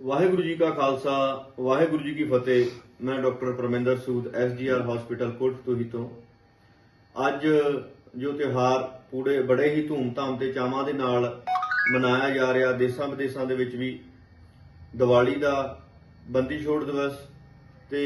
ਵਾਹਿਗੁਰੂ ਜੀ ਕਾ ਖਾਲਸਾ, ਵਾਹਿਗੁਰੂ ਜੀ ਕੀ ਫਤਿਹ। ਮੈਂ doctor Parminder Sood SGR hospital ਕੋਟਪਤੂਹੀ ਤੋਂ ਅੱਜ ਜੋ ਤਿਉਹਾਰ ਪੂਰੇ ਬੜੇ ਹੀ ਧੂਮਧਾਮ ਤੇ ਚਾਵਾਂ ਦੇ ਨਾਲ ਮਨਾਇਆ ਜਾ ਰਿਹਾ ਦੇਸ਼ਾਂ ਵਿਦੇਸ਼ਾਂ ਦੇ ਵਿੱਚ ਵੀ ਦੀਵਾਲੀ ਦਾ ਬੰਦੀ ਛੋੜ ਦਿਵਸ ਤੇ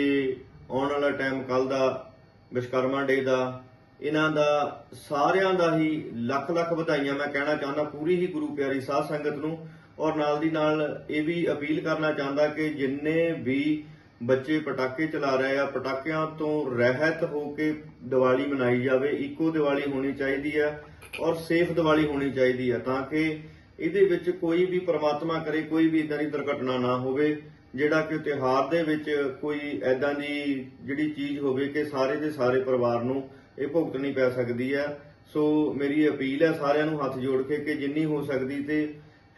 ਆਉਣ ਵਾਲਾ ਟਾਈਮ ਕੱਲ ਦਾ ਵਿਸ਼ਕਰਮਾ ਡੇ ਦਾ, ਇਹਨਾਂ ਦਾ ਸਾਰਿਆਂ ਦਾ ਹੀ ਲੱਖ ਲੱਖ ਵਧਾਈਆਂ। ਮੈਂ ਕਹਿਣਾ ਚਾਹੁੰਦਾ ਪੂਰੀ ਹੀ ਗੁਰੂ ਪਿਆਰੀ ਸਾਧ ਸੰਗਤ ਨੂੰ ਔਰ ਨਾਲ ਦੀ ਨਾਲ ਇਹ ਵੀ ਅਪੀਲ ਕਰਨਾ ਚਾਹੁੰਦਾ ਕਿ ਜਿੰਨੇ ਵੀ ਬੱਚੇ ਪਟਾਕੇ ਚਲਾ ਰਹੇ ਆ, ਪਟਾਕਿਆਂ ਤੋਂ ਰਹਿਤ ਹੋ ਕੇ ਦੀਵਾਲੀ ਮਨਾਈ ਜਾਵੇ, ਇੱਕੋ ਦੀਵਾਲੀ ਹੋਣੀ ਚਾਹੀਦੀ ਹੈ ਔਰ ਸੇਫ ਦੀਵਾਲੀ ਹੋਣੀ ਚਾਹੀਦੀ ਹੈ ਤਾਂ ਕਿ ਇਹਦੇ ਵਿੱਚ ਕੋਈ ਵੀ ਪ੍ਰਮਾਤਮਾ ਕਰੇ, ਕੋਈ ਵੀ ਇਦਾਂ ਦੀ ਦੁਰਘਟਨਾ ਨਾ ਹੋਵੇ, ਜਿਹੜਾ ਕਿ ਤਿਉਹਾਰ ਦੇ ਵਿੱਚ ਕੋਈ ਐਦਾਂ ਦੀ ਜਿਹੜੀ ਚੀਜ਼ ਹੋਵੇ ਕਿ ਸਾਰੇ ਦੇ ਸਾਰੇ ਪਰਿਵਾਰ ਨੂੰ ਇਹ ਭੁਗਤਣੀ ਪੈ ਸਕਦੀ ਹੈ ਸੋ ਮੇਰੀ ਅਪੀਲ ਹੈ ਸਾਰਿਆਂ ਨੂੰ ਹੱਥ ਜੋੜ ਕੇ ਕਿ ਜਿੰਨੀ ਹੋ ਸਕਦੀ ਤੇ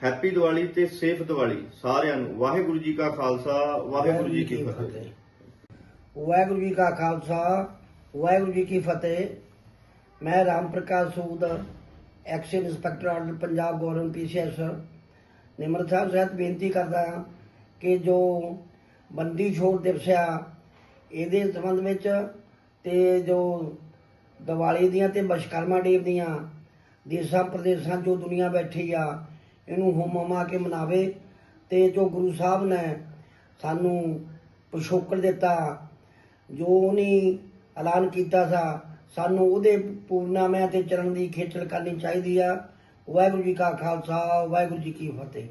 ਹੈਪੀ ਦੀਵਾਲੀ ਤੇ ਸੇਫ ਦੀਵਾਲੀ ਸਾਰਿਆਂ ਨੂੰ। ਵਾਹਿਗੁਰੂ ਜੀ ਕਾ ਖਾਲਸਾ ਵਾਹਿਗੁਰੂ ਜੀ ਕੀ ਫਤਿਹ। ਵਾਹਿਗੁਰੂ ਜੀ ਕਾ ਖਾਲਸਾ ਵਾਹਿਗੁਰੂ ਜੀ ਕੀ ਫਤਿਹ। ਮੈਂ Ram Prakash Sood action inspector order Punjab government PCS ਨਿਮਰਤਾ ਸਹਿਤ ਬੇਨਤੀ ਕਰਦਾ ਹਾਂ ਕਿ ਜੋ ਬੰਦੀ ਛੋੜ ਦਿਵਸ ਆ ਇਹਦੇ ਸੰਬੰਧ ਵਿੱਚ ਤੇ ਜੋ ਦੀਵਾਲੀ ਦੀਆਂ ਤੇ ਵਿਸ਼ਕਰਮਾ ਡੇ ਦੀਆਂ ਦੇਸਾਂ ਪ੍ਰਦੇਸਾਂ ਜੋ ਦੁਨੀਆ ਬੈਠੀ ਆ ਇਹਨੂੰ ਹੋਮ ਹਮਾ ਕੇ ਮਨਾਵੇ ਤੇ ਜੋ ਗੁਰੂ ਸਾਹਿਬ ਨੇ ਸਾਨੂੰ ਪਿਛੋਕੜ ਦਿੱਤਾ, ਜੋ ਉਹਨੇ ਐਲਾਨ ਕੀਤਾ ਸੀ, ਸਾਨੂੰ ਉਹਦੇ ਪੂਰਨਾਮਿਆਂ ਤੇ ਚਰਨ ਦੀ ਖੇਚਲ ਕਰਨੀ ਚਾਹੀਦੀ ਆ। ਵਾਹਿਗੁਰੂ ਜੀ ਕਾ ਖਾਲਸਾ, ਵਾਹਿਗੁਰੂ ਜੀ ਕੀ ਫਤਿਹ।